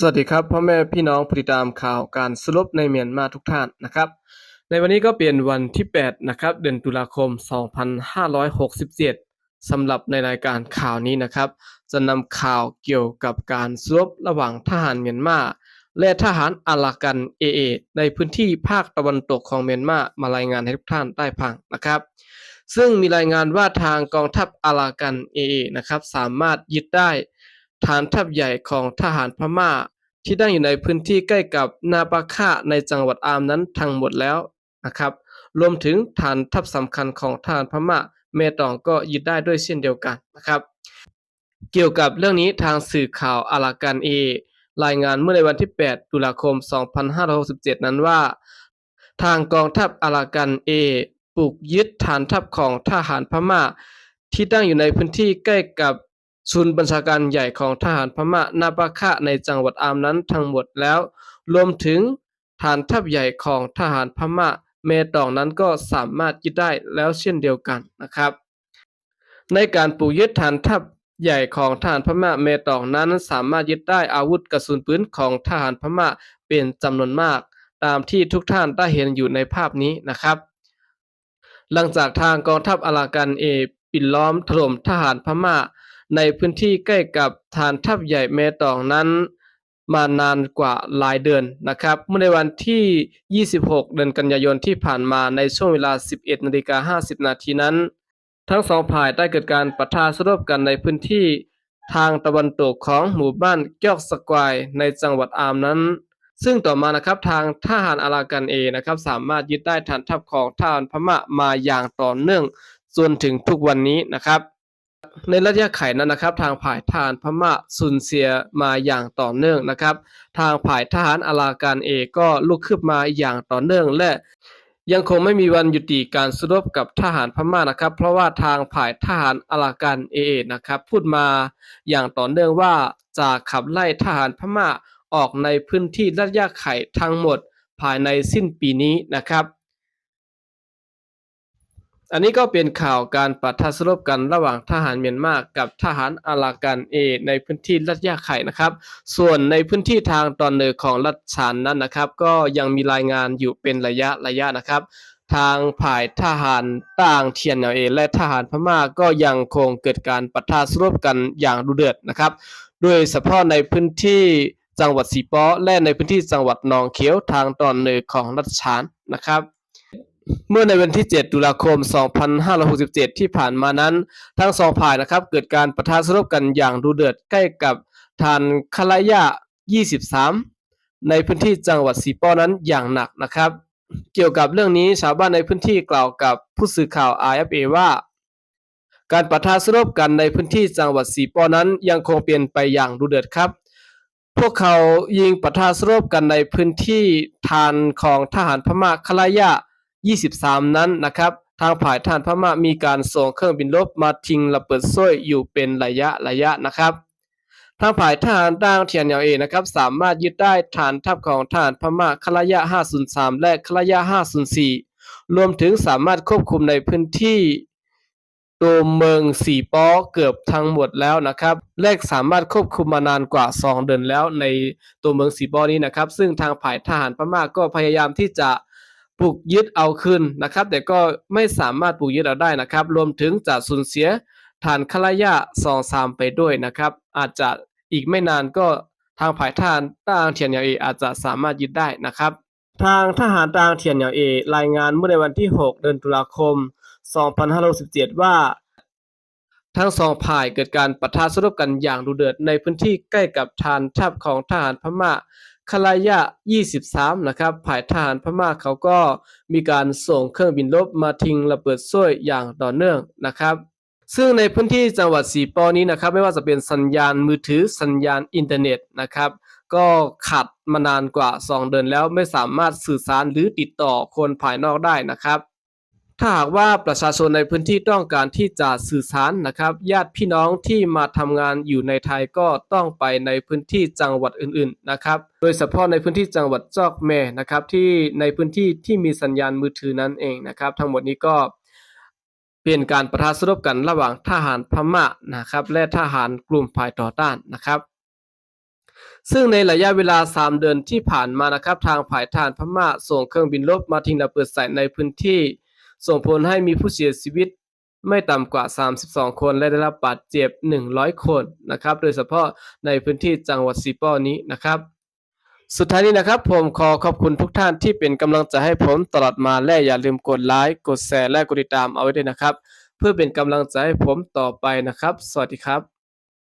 สวัสดีครับพ่อแม่พี่น้องผู้ติดตามข่าวการสรุปในเมียนมาทุกท่านนะครับ ในวันนี้ก็เป็นวันที่8นะครับเดือนตุลาคม 2567สำหรับในรายการข่าวนี้นะครับ จะนำข่าวเกี่ยวกับการสรุประหว่างทหารเมียนมาและทหารอารากันเอเอในพื้นที่ภาคตะวันตกของเมียนมามารายงานให้ทุกท่านได้ฟังนะครับ ซึ่งมีรายงานว่าทางกองทัพอารากันเอเอนะครับสามารถยึดได้ ฐานทัพใหญ่ของทหารพม่า ที่ตั้งอยู่ในพื้นที่ใกล้กับนาปาค่าในจังหวัดอามนั้นทั้งหมดแล้วนะครับ รวมถึงฐานทัพสำคัญของทหารพม่า เมตองก็ยึดได้ด้วยเช่นเดียวกันนะครับ เกี่ยวกับเรื่องนี้ทางสื่อข่าวอารากันเอรายงานเมื่อในวันที่ 8 ตุลาคม 2567 นั้นว่า ทางกองทัพอารากันเอปลุกยึดฐานทัพของทหารพม่า ที่ตั้งอยู่ในพื้นที่ใกล้กับ ศูนย์บัญชาการใหญ่ของทหารพม่านาปาคะในจังหวัดอามนั้นทั้งหมดแล้ว รวมถึงฐานทัพใหญ่ของทหารพม่าเมตองนั้นก็สามารถยึดได้แล้วเช่นเดียวกันนะครับ ในการปลุกยึดฐานทัพใหญ่ของทหารพม่าเมตองนั้นสามารถยึดได้อาวุธกระสุนปืนของทหารพม่าเป็นจำนวนมาก ตามที่ทุกท่านได้เห็นอยู่ในภาพนี้นะครับ หลังจากทางกองทัพอารากันเอปิดล้อมถล่มทหารพม่า ในพื้นที่ใกล้กับฐานทัพใหญ่เมตองนั้นมานานกว่าหลายเดือนนะครับ เมื่อในวันที่ 26 เดือนกันยายนที่ผ่านมาในช่วงเวลา 11นาฬิกา50 นาทีนั้น ทั้งสองฝ่ายได้เกิดการปะทะสรบกันในพื้นที่ทางตะวันตกของหมู่บ้านเกยอกสกวายในจังหวัดอามนั้น ซึ่งต่อมานะครับทางทหารอารากันเอนะครับสามารถยึดได้ฐานทัพของทหารพม่ามาอย่างต่อเนื่องจนถึงทุกวันนี้นะครับ ในระยะไขนั้นนะครับ ทางฝ่ายทหารพม่าสูญเสียมาอย่างต่อเนื่องนะครับ ทางฝ่ายทหารอาราการเอก็ลุกขึ้นมาอย่างต่อเนื่องและยังคงไม่มีวันยุติการสู้รบกับทหารพม่านะครับ เพราะว่าทางฝ่ายทหารอาราการเอเอนะครับ พูดมาอย่างต่อเนื่องว่าจะขับไล่ทหารพม่าออกในพื้นที่ระยะไข่ทั้งหมดภายในสิ้นปีนี้นะครับ อันนี้ก็เป็นข่าวการปะทะสรบกันระหว่างทหารเมียนมากับทหารอารากันเอในพื้นที่รัฐยาไข่นะครับ ส่วนในพื้นที่ทางตอนเหนือของรัฐฉานนั้นนะครับ ก็ยังมีรายงานอยู่เป็นระยะระยะนะครับ ทางฝ่ายทหารต่างเทียนเอและทหารพม่าก็ยังคงเกิดการปะทะสรบกันอย่างดุเดือดนะครับ โดยเฉพาะในพื้นที่จังหวัดสีป้อและในพื้นที่จังหวัดหนองเขียวทางตอนเหนือของรัฐฉานนะครับ เมื่อในวันที่ 7 ตุลาคม 2567 ที่ผ่านมานั้น ทั้งสองฝ่ายนะครับ เกิดการประทะสรบกันอย่างดุเดือดใกล้กับทานคาลายะ 23 ในพื้นที่จังหวัดสีป้อนั้นอย่างหนักนะครับ เกี่ยวกับเรื่องนี้ชาวบ้านในพื้นที่กล่าวกับผู้สื่อข่าว RFA ว่า การปะทะสรบกันในพื้นที่จังหวัดสีป้อนั้นยังคงเปลี่ยนไปอย่างดุเดือดครับ พวกเขายิงปะทะสรบกันในพื้นที่ทานของทหารพม่าคาลายะ 23 นั้นนะครับ ทางฝ่ายทหารพม่ามีการส่งเครื่องบินรบมาทิ้งระเบิดซ้อยอยู่เป็นระยะระยะนะครับ ทางฝ่ายทหารต่างเทียนเยาเอนะครับ สามารถยึดได้ฐานทัพของทหารพม่าคลายะ 503 และคลายะ 504 รวมถึงสามารถควบคุมในพื้นที่ตัวเมืองสีปอเกือบทั้งหมดแล้วนะครับและสามารถควบคุมมานานกว่า 2 เดือนแล้วในตัวเมืองสีปอนี้นะครับ ซึ่งทางฝ่ายทหารพม่าก็พยายามที่จะ ปลุกยึดเอาคืนนะครับ แต่ก็ไม่สามารถปลุกยึดเอาได้นะครับ รวมถึงจะสูญเสียฐานคลายะสองสามไปด้วยนะครับ อาจจะอีกไม่นานก็ทางฝ่ายทหารต่างเทียนเหยาเออาจจะสามารถยึดได้นะครับ ทางทหารต่างเทียนเหยาเอรายงานเมื่อในวันที่ 6 เดือนตุลาคม 2567 ว่า ทั้งสองฝ่ายเกิดการปะทะสรบกันอย่างดุเดือดในพื้นที่ใกล้กับฐานทัพของทหารพม่า คลายะ 23 นะครับผ่ายทหารพม่าเขาก็มีการส่งเครื่องบินรบมาทิ้งระเบิดซ้อยอย่างต่อเนื่องนะครับ ซึ่งในพื้นที่จังหวัดสีปอนี้นะครับ ไม่ว่าจะเป็นสัญญาณมือถือสัญญาณอินเทอร์เน็ตนะครับ ก็ขัดมานานกว่า 2 เดือนแล้วไม่สามารถสื่อสารหรือติดต่อคนภายนอกได้นะครับ ถ้าหากว่าประชาชนในพื้นที่ต้องการที่จะสื่อสารนะครับ ญาติพี่น้องที่มาทำงานอยู่ในไทยก็ต้องไปในพื้นที่จังหวัดอื่นๆนะครับ โดยเฉพาะในพื้นที่จังหวัดจอกแม่นะครับ ที่ในพื้นที่ที่มีสัญญาณมือถือนั่นเองนะครับ ทั้งหมดนี้ก็เป็นการประทะสรบกันระหว่างทหารพม่านะครับ และทหารกลุ่มฝ่ายต่อต้านนะครับ ซึ่งในระยะเวลา 3 เดือนที่ผ่านมานะครับ ทางฝ่ายทหารพม่าส่งเครื่องบินรบมาทิ้งระเบิดใส่ในพื้นที่ ส่งผลให้มีผู้เสียชีวิตไม่ต่ำกว่า 32 คนและได้รับบาดเจ็บ 100 คนนะครับ โดยเฉพาะในพื้นที่จังหวัดซีป้อนี้นะครับ สุดท้ายนี้นะครับ ผมขอขอบคุณทุกท่านที่เป็นกำลังใจให้ผมตลอดมาและอย่าลืมกดไลค์กดแชร์และกดติดตามเอาไว้ด้วยนะครับ เพื่อเป็นกำลังใจให้ผมต่อไปนะครับ สวัสดีครับ